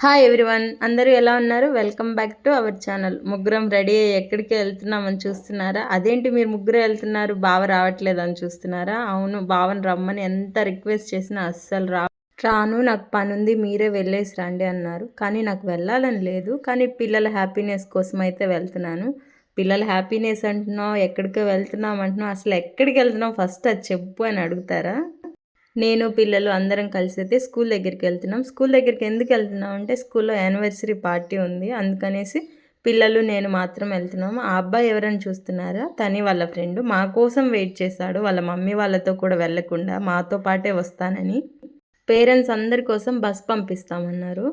Hi everyone అందరూ ఎలా ఉన్నారు? Welcome back to our channel ముగ్గురం రెడీ అయ్యి ఎక్కడికి వెళ్తున్నామని చూస్తున్నారా? అదేంటి మీరు ముగ్గురు వెళ్తున్నారు? బావ రావట్లేదు అని చూస్తున్నారా? అవును బావని రమ్మని ఎంత రిక్వెస్ట్ చేసినా అస్సలు రా రాను నాకు పని ఉంది మీరే వెళ్ళేసి రండి అన్నారు. కానీ నాకు వెళ్ళాలని లేదు. కానీ పిల్లల హ్యాపీనెస్ కోసం అయితే వెళ్తున్నాను. పిల్లల హ్యాపీనెస్ అంటున్నావు ఎక్కడికో వెళ్తున్నాం అంటున్నావు. అసలు ఎక్కడికి వెళ్తున్నావు? ఫస్ట్ అది చెప్పు అని అడుగుతారా? నేను పిల్లలు అందరం కలిసి అయితే స్కూల్ దగ్గరికి వెళ్తున్నాం. స్కూల్ దగ్గరికి ఎందుకు వెళ్తున్నాం అంటే స్కూల్లో యానివర్సరీ పార్టీ ఉంది. అందుకనేసి పిల్లలు నేను మాత్రం వెళ్తున్నాము ఆ అబ్బాయి ఎవరైనా చూస్తున్నారా? తని వాళ్ళ ఫ్రెండ్. మా కోసం వెయిట్ చేశాడు. వాళ్ళ మమ్మీ వాళ్ళతో కూడా వెళ్ళకుండా మాతో పాటే వస్తానని పేరెంట్స్ అందరి కోసం బస్ పంపిస్తామన్నారు.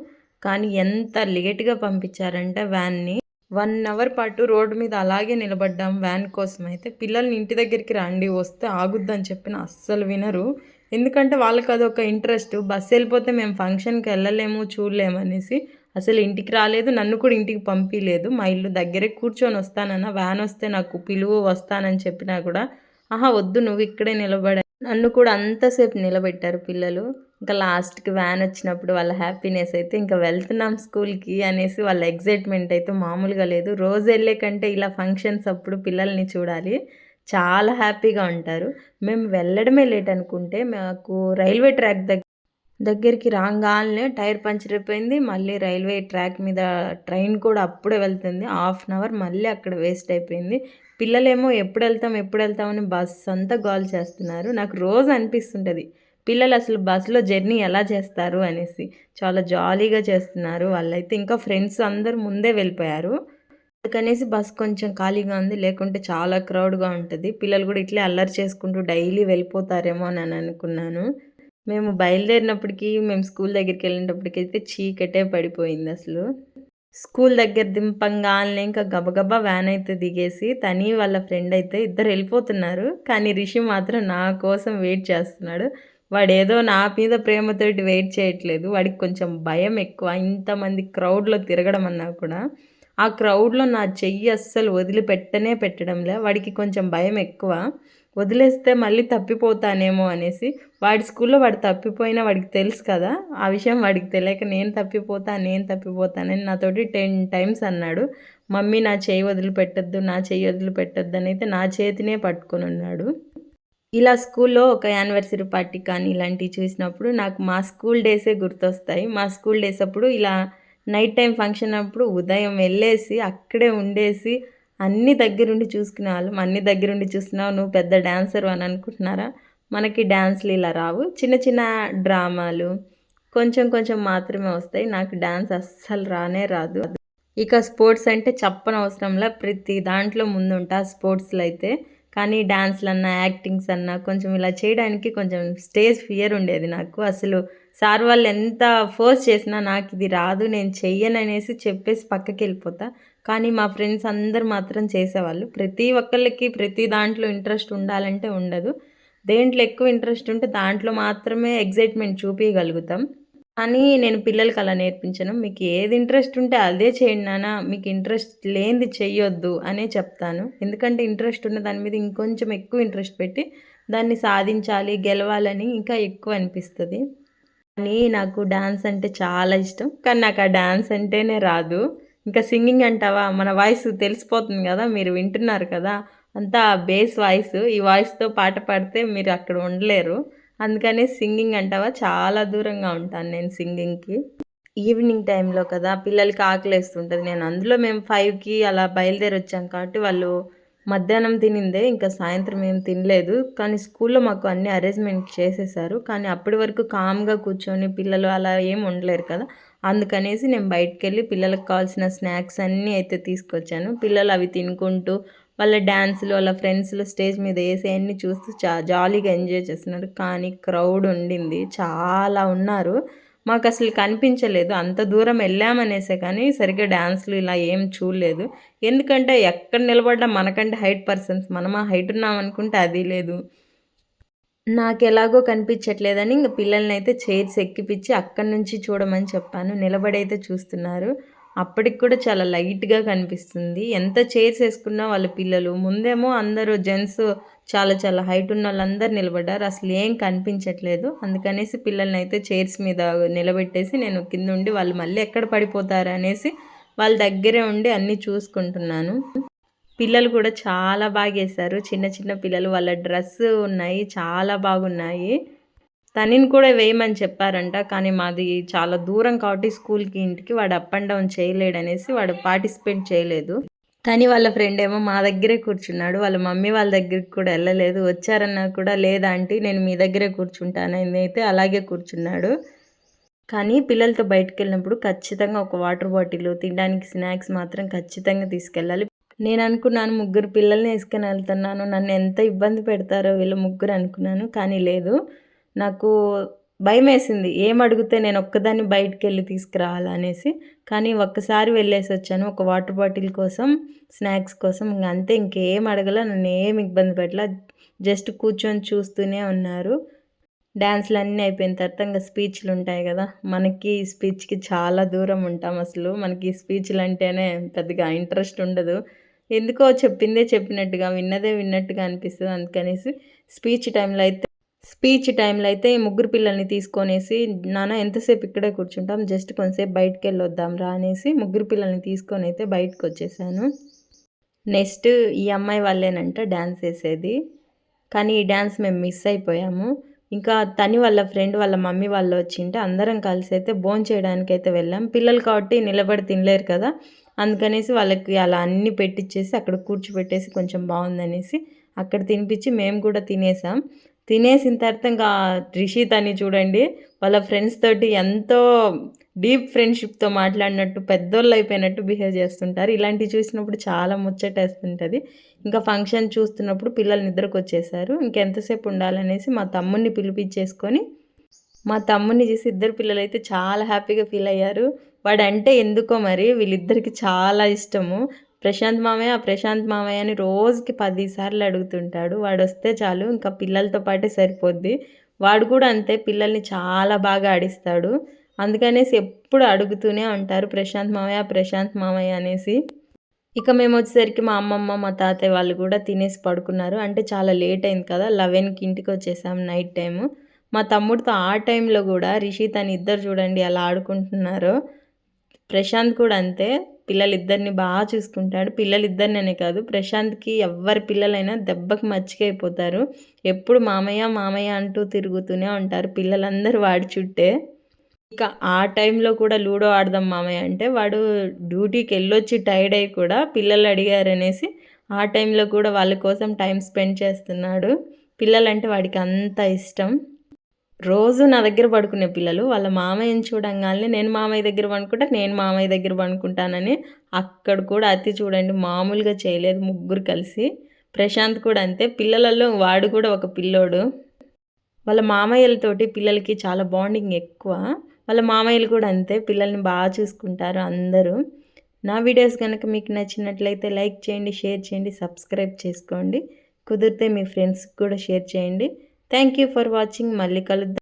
కానీ ఎంత లేట్గా పంపించారంటే వ్యాన్ని. వన్ అవర్ పాటు రోడ్డు మీద అలాగే నిలబడ్డాం వ్యాన్ కోసం అయితే. పిల్లల్ని ఇంటి దగ్గరికి రండి వస్తే ఆగుద్దని చెప్పిన అస్సలు వినరు. ఎందుకంటే వాళ్ళకి అదొక ఇంట్రెస్ట్. బస్సు వెళ్ళిపోతే మేము ఫంక్షన్కి వెళ్ళలేము చూడలేము అనేసి అసలు ఇంటికి రాలేదు. నన్ను కూడా ఇంటికి పంపించలేదు మా ఇల్లు దగ్గరే కూర్చొని వస్తానన్న వ్యాన్ వస్తే నాకు పిలువు వస్తానని చెప్పినా కూడా ఆహా వద్దు నువ్వు ఇక్కడే నిలబడ నన్ను కూడా అంతసేపు నిలబెట్టారు పిల్లలు. ఇంకా లాస్ట్కి వ్యాన్ వచ్చినప్పుడు వాళ్ళ హ్యాపీనెస్ అయితే ఇంకా వెళ్తున్నాం స్కూల్కి అనేసి వాళ్ళ ఎగ్జైట్మెంట్ అయితే మామూలుగా లేదు. రోజు వెళ్ళే కంటే ఇలా ఫంక్షన్స్ అప్పుడు పిల్లల్ని చూడాలి. చాలా హ్యాపీగా ఉంటారు. మేము వెళ్ళడమే లేట్ అనుకుంటే మాకు రైల్వే ట్రాక్ దగ్గర దగ్గరికి రాగానే టైర్ పంచర్ అయిపోయింది. మళ్ళీ రైల్వే ట్రాక్ మీద ట్రైన్ కూడా అప్పుడే వెళ్తుంది. హాఫ్ అన్ అవర్ మళ్ళీ అక్కడ వేస్ట్ అయిపోయింది. పిల్లలేమో ఎప్పుడు వెళ్తాం ఎప్పుడు వెళ్తామని బస్ అంతా గాల్ చేస్తున్నారు. నాకు రోజు అనిపిస్తుంటుంది. పిల్లలు అసలు బస్సులో జర్నీ ఎలా చేస్తారు అనేసి. చాలా జాలీగా చేస్తున్నారు. వాళ్ళైతే ఇంకా ఫ్రెండ్స్ అందరు ముందే వెళ్ళిపోయారు. అందుకనేసి బస్ కొంచెం ఖాళీగా ఉంది లేకుంటే చాలా క్రౌడ్గా ఉంటుంది. పిల్లలు కూడా ఇట్లే అల్లరి చేసుకుంటూ డైలీ వెళ్ళిపోతారేమో అని అనుకున్నాను. మేము బయలుదేరినప్పటికీ మేము స్కూల్ దగ్గరికి వెళ్ళినప్పటికీ అయితే చీకటే పడిపోయింది అసలు. స్కూల్ దగ్గర దింపంగానే ఇంకా గబగబా వ్యాన్ అయితే దిగేసి తని వాళ్ళ ఫ్రెండ్ అయితే ఇద్దరు వెళ్ళిపోతున్నారు. కానీ రిషి మాత్రం నా కోసం వెయిట్ చేస్తున్నాడు. వాడు ఏదో నా మీద ప్రేమతోటి వెయిట్ చేయట్లేదు. వాడికి కొంచెం భయం ఎక్కువ. ఇంతమంది క్రౌడ్లో తిరగడం అన్నా కూడా. ఆ క్రౌడ్లో నా చెయ్యి అస్సలు వదిలిపెట్టనే పెట్టడంలే. వాడికి కొంచెం భయం ఎక్కువ. వదిలేస్తే మళ్ళీ తప్పిపోతానేమో అనేసి. వాడి స్కూల్లో వాడు తప్పిపోయినా వాడికి తెలుసు కదా ఆ విషయం వాడికి తెలియక నేను తప్పిపోతా నేను తప్పిపోతానని నాతోటి టెన్ టైమ్స్ అన్నాడు. మమ్మీ నా చేయి వదిలిపెట్టద్దు నా చేయి వదిలిపెట్టద్దు అని అయితే నా చేతినే పట్టుకొని ఉన్నాడు. ఇలా స్కూల్లో ఒక యానివర్సరీ పార్టీ కానీ ఇలాంటివి చూసినప్పుడు నాకు మా స్కూల్ డేసే గుర్తొస్తాయి. మా స్కూల్ డేస్ అప్పుడు ఇలా నైట్ టైం ఫంక్షన్ అప్పుడు ఉదయం వెళ్ళేసి అక్కడే ఉండేసి అన్ని దగ్గరుండి చూసుకునే వాళ్ళం. అన్ని దగ్గరుండి చూస్తున్నావు నువ్వు పెద్ద డాన్సర్ అని అనుకుంటున్నారా? మనకి డ్యాన్స్లు ఇలా రావు. చిన్న చిన్న డ్రామాలు కొంచెం కొంచెం మాత్రమే వస్తాయి. నాకు డ్యాన్స్ అస్సలు రానే రాదు. ఇక స్పోర్ట్స్ అంటే చెప్పనవసరంలా ప్రతి దాంట్లో ముందుంటా స్పోర్ట్స్లో అయితే. కానీ డ్యాన్స్లు అన్నా యాక్టింగ్స్ అన్నా కొంచెం ఇలా చేయడానికి కొంచెం స్టేజ్ ఫియర్ ఉండేది నాకు. అసలు సార్ వాళ్ళు ఎంత ఫోర్స్ చేసినా నాకు ఇది రాదు నేను చెయ్యను అనేసి చెప్పేసి పక్కకి వెళ్ళిపోతా. కానీ మా ఫ్రెండ్స్ అందరు మాత్రం చేసేవాళ్ళు. ప్రతి ఒక్కళ్ళకి ప్రతి దాంట్లో ఇంట్రెస్ట్ ఉండాలంటే ఉండదు. దేంట్లో ఎక్కువ ఇంట్రెస్ట్ ఉంటే దాంట్లో మాత్రమే ఎగ్జైట్మెంట్ చూపించగలుగుతాం కానీ నేను పిల్లలకి అలా నేర్పించను. మీకు ఏది ఇంట్రెస్ట్ ఉంటే అదే చేయండి నాన్న. మీకు ఇంట్రెస్ట్ లేనిది చెయ్యొద్దు అనే చెప్తాను. ఎందుకంటే ఇంట్రెస్ట్ ఉన్న దాని మీద ఇంకొంచెం ఎక్కువ ఇంట్రెస్ట్ పెట్టి దాన్ని సాధించాలి గెలవాలని ఇంకా ఎక్కువ అనిపిస్తుంది. కానీ నాకు డాన్స్ అంటే చాలా ఇష్టం. కానీ నాకు ఆ డాన్స్ అంటేనే రాదు. ఇంకా సింగింగ్ అంటావా? మన వాయిస్ తెలిసిపోతుంది కదా మీరు వింటున్నారు కదా. అంతా బేస్ వాయిస్. ఈ వాయిస్తో పాట పాడితే మీరు అక్కడ ఉండలేరు. అందుకనే సింగింగ్ అంటావా? చాలా దూరంగా ఉంటాను నేను సింగింగ్కి. ఈవినింగ్ టైంలో కదా పిల్లలకి ఆకలేస్తుంటుంది. నేను అందులో మేము ఫైవ్కి అలా బయలుదేరి వచ్చాం కాబట్టి వాళ్ళు మధ్యాహ్నం తినిందే ఇంకా సాయంత్రం ఏం తినలేదు. కానీ స్కూల్లో మాకు అన్ని అరేంజ్మెంట్ చేసేసారు. కానీ అప్పటి వరకు కామ్గా కూర్చొని పిల్లలు అలా ఏం ఉండలేరు కదా. అందుకనేసి నేను బయటకు వెళ్ళి పిల్లలకు కావాల్సిన స్నాక్స్ అన్నీ అయితే తీసుకొచ్చాను. పిల్లలు అవి తినుకుంటూ వాళ్ళ డ్యాన్సులు వాళ్ళ ఫ్రెండ్స్లు స్టేజ్ మీద వేసి అన్నీ చూస్తూ చా జాలీగా ఎంజాయ్ చేస్తున్నారు. కానీ క్రౌడ్ ఉండింది. చాలా ఉన్నారు. మాకు అసలు కనిపించలేదు. అంత దూరం వెళ్ళామనేసే కానీ సరిగ్గా డ్యాన్స్లు ఇలా ఏం చూడలేదు. ఎందుకంటే ఎక్కడ నిలబడ్డా మనకంటే హైట్ పర్సన్స్ మనం ఆ హైట్ ఉన్నాం అనుకుంటే అది లేదు. నాకు ఎలాగో కనిపించట్లేదని ఇంక పిల్లల్ని అయితే చైర్స్ ఎక్కిపించి అక్కడి నుంచి చూడమని చెప్పాను. నిలబడైతే చూస్తున్నారు. అప్పటికి కూడా చాలా లైట్గా కనిపిస్తుంది. ఎంత చైర్స్ వేసుకున్నా వాళ్ళ పిల్లలు. ముందేమో అందరూ జెంట్స్ చాలా చాలా హైట్ ఉన్న వాళ్ళందరూ నిలబడ్డారు. అసలు ఏం కనిపించట్లేదు. అందుకనేసి పిల్లల్ని అయితే చైర్స్ మీద నిలబెట్టేసి నేను కింద ఉండి వాళ్ళు మళ్ళీ ఎక్కడ పడిపోతారు అనేసి వాళ్ళ దగ్గరే ఉండి అన్నీ చూసుకుంటున్నాను. పిల్లలు కూడా చాలా బాగా వేశారు. చిన్న చిన్న పిల్లలు వాళ్ళ డ్రెస్ ఉన్నాయి. చాలా బాగున్నాయి. తనని కూడా వేయమని చెప్పారంట. కానీ మాది చాలా దూరం కాబట్టి స్కూల్కి ఇంటికి వాడు అప్ అండ్ డౌన్ చేయలేడనేసి వాడు పార్టిసిపేట్ చేయలేదు. తని వాళ్ళ ఫ్రెండ్ ఏమో మా దగ్గరే కూర్చున్నాడు. వాళ్ళ మమ్మీ వాళ్ళ దగ్గరికి కూడా వెళ్ళలేదు. వచ్చారన్నా కూడా లేదా ఆంటీ నేను మీ దగ్గరే కూర్చుంటాను అయితే అలాగే కూర్చున్నాడు. కానీ పిల్లలతో బయటకు వెళ్ళినప్పుడు ఖచ్చితంగా ఒక వాటర్ బాటిల్ తినడానికి స్నాక్స్ మాత్రం ఖచ్చితంగా తీసుకెళ్ళాలి. నేను అనుకున్నాను ముగ్గురు పిల్లల్ని వేసుకొని వెళ్తున్నాను. నన్ను ఎంత ఇబ్బంది పెడతారో వీళ్ళు ముగ్గురు అనుకున్నాను. కానీ లేదు. నాకు భయం వేసింది ఏం అడిగితే నేను ఒక్కదాన్ని బయటికి వెళ్ళి తీసుకురావాలనేసి. కానీ ఒక్కసారి వెళ్ళేసి వచ్చాను. ఒక వాటర్ బాటిల్ కోసం స్నాక్స్ కోసం. ఇంక అంతే ఇంకేం అడగల. నన్ను ఏం ఇబ్బంది పెట్టలా. జస్ట్ కూర్చొని చూస్తూనే ఉన్నారు. డ్యాన్స్లు అన్నీ అయిపోయిన తర్వాత ఇంకా స్పీచ్లు ఉంటాయి కదా. మనకి స్పీచ్కి చాలా దూరం ఉంటాం అసలు. మనకి స్పీచ్లు అంటేనే పెద్దగా ఇంట్రెస్ట్ ఉండదు. ఎందుకో చెప్పిందే చెప్పినట్టుగా విన్నదే విన్నట్టుగా అనిపిస్తుంది. అందుకనేసి స్పీచ్ టైంలో అయితే స్పీచ్ టైంలో అయితే ఈ ముగ్గురు పిల్లల్ని తీసుకొనేసి నాన్న ఎంతసేపు ఇక్కడే కూర్చుంటాం? జస్ట్ కొంతసేపు బయటకు వెళ్ళొద్దాం రా అనేసి ముగ్గురు పిల్లల్ని తీసుకొని అయితే బయటకు వచ్చేసాను నెక్స్ట్ ఈ అమ్మాయి వాళ్ళేనంట డ్యాన్స్ వేసేది. కానీ ఈ డ్యాన్స్ మేము మిస్ అయిపోయాము. ఇంకా తని వాళ్ళ ఫ్రెండ్ వాళ్ళ మమ్మీ వాళ్ళు వచ్చింటే అందరం కలిసి అయితే భోజనం చేయడానికి అయితే వెళ్ళాం. పిల్లలు కాబట్టి నిలబడి తినలేరు కదా. అందుకనేసి వాళ్ళకి అలా అన్నీ పెట్టించేసి అక్కడ కూర్చోబెట్టేసి కొంచెం బాగుందనేసి అక్కడ తినిపించి మేము కూడా తినేసాం. తినేసిన తర్వాత ఇంకా రిషిత్ అని చూడండి. వాళ్ళ ఫ్రెండ్స్ తోటి ఎంతో డీప్ ఫ్రెండ్షిప్తో మాట్లాడినట్టు పెద్దోళ్ళు అయిపోయినట్టు బిహేవ్ చేస్తుంటారు. ఇలాంటివి చూసినప్పుడు చాలా ముచ్చటేస్తుంటుంది. ఇంకా ఫంక్షన్ చూస్తున్నప్పుడు పిల్లలు నిద్రకు వచ్చేసారు ఇంకెంతసేపు ఉండాలనేసి మా తమ్ముడిని పిలిపించేసుకొని మా తమ్ముడిని చూసి ఇద్దరు పిల్లలు అయితే చాలా హ్యాపీగా ఫీల్ అయ్యారు. వాడంటే ఎందుకో మరి వీళ్ళిద్దరికి చాలా ఇష్టము. ప్రశాంత్ మామయ్య ప్రశాంత్ మామయ్య అని రోజుకి పదిసార్లు అడుగుతుంటాడు. వాడు వస్తే చాలు ఇంకా పిల్లలతో పాటే సరిపోద్ది. వాడు కూడా అంతే పిల్లల్ని చాలా బాగా ఆడిస్తాడు. అందుకనేసి ఎప్పుడు అడుగుతూనే ఉంటారు ప్రశాంత్ మామయ్య ప్రశాంత్ మామయ్య అనేసి. ఇక మేము వచ్చేసరికి మా అమ్మమ్మ మా తాతయ్య వాళ్ళు కూడా తినేసి పడుకున్నారు. అంటే చాలా లేట్ అయింది కదా లెవెన్కి ఇంటికి వచ్చేసాం నైట్ టైము. మా తమ్ముడితో ఆ టైంలో కూడా రిషి తను ఇద్దరు చూడండి అలా ఆడుకుంటున్నారు. ప్రశాంత్ కూడా అంతే. పిల్లలిద్దరిని బాగా చూసుకుంటాడు. పిల్లలిద్దరిననే కాదు ప్రశాంత్కి ఎవరి పిల్లలైనా దెబ్బకి మచ్చికైపోతారు. ఎప్పుడు మామయ్య మామయ్య అంటూ తిరుగుతూనే ఉంటారు. పిల్లలందరూ వాడి చుట్టే. ఇక ఆ టైంలో కూడా లూడో ఆడదాం మామయ్య అంటే వాడు డ్యూటీకి వెళ్ళొచ్చి టైర్డ్ అయ్యి కూడా పిల్లలు అడిగారనేసి ఆ టైంలో కూడా వాళ్ళ కోసం టైం స్పెండ్ చేస్తున్నాడు. పిల్లలంటే వాడికి అంత ఇష్టం. రోజు నా దగ్గర పడుకునే పిల్లలు వాళ్ళ మామయ్యని చూడంగానే నేను మామయ్య దగ్గర పడుకుంటా నేను మామయ్య దగ్గర పడుకుంటానని అక్కడ కూడా అతి చూడండి మామూలుగా చేయలేదు ముగ్గురు కలిసి. ప్రశాంత్ కూడా అంతే. పిల్లలలో వాడు కూడా ఒక పిల్లోడు. వాళ్ళ మామయ్యలతోటి పిల్లలకి చాలా బాండింగ్ ఎక్కువ. వాళ్ళ మామయ్యలు కూడా అంతే పిల్లల్ని బాగా చూసుకుంటారు అందరూ. నా వీడియోస్ కనుక మీకు నచ్చినట్లయితే లైక్ చేయండి షేర్ చేయండి సబ్స్క్రైబ్ చేసుకోండి. కుదిరితే మీ ఫ్రెండ్స్కి కూడా షేర్ చేయండి. Thank you for watching Mallikaludda.